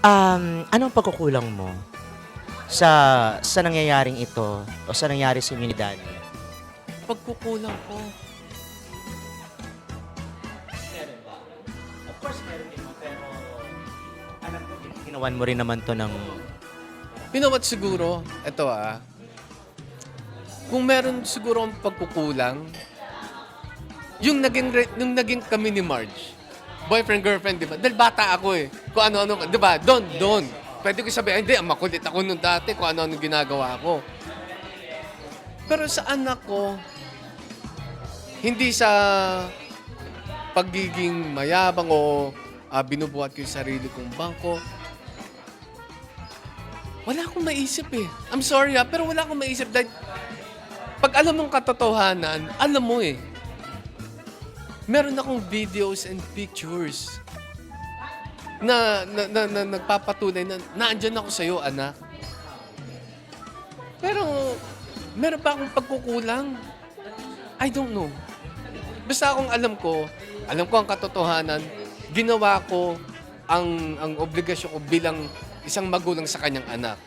Um, anong pagkukulang mo sa sa nangyayaring ito o sa nangyari sa inyo ni Danny? Pagkukulang ko. Meron ba? Of course, meron din mo, pero alam ko, ginawan mo rin naman to ng... You know what siguro? Ito ah. Kung meron siguro ang pagkukulang, yung naging, re- yung naging kami ni Marge, boyfriend, girlfriend, di ba? Dahil bata ako eh. Kung ano-ano, di ba? Doon, doon. Pwede ko sabihin, hindi, makulit ako nung dati kung ano-ano ginagawa ko. Pero sa anak ko, hindi sa pagiging mayabang o ah, binubuhat ko yung sarili kong bangko, wala akong maisip eh. I'm sorry ah, pero wala akong maisip dahil pag alam mong katotohanan, alam mo eh. Meron akong videos and pictures na, na, na, na nagpapatunay na naandyan ako sa'yo, anak. Pero, meron pa akong pagkukulang. I don't know. Basta akong alam ko, alam ko ang katotohanan, ginawa ko ang ang obligasyon ko bilang isang magulang sa kanyang anak.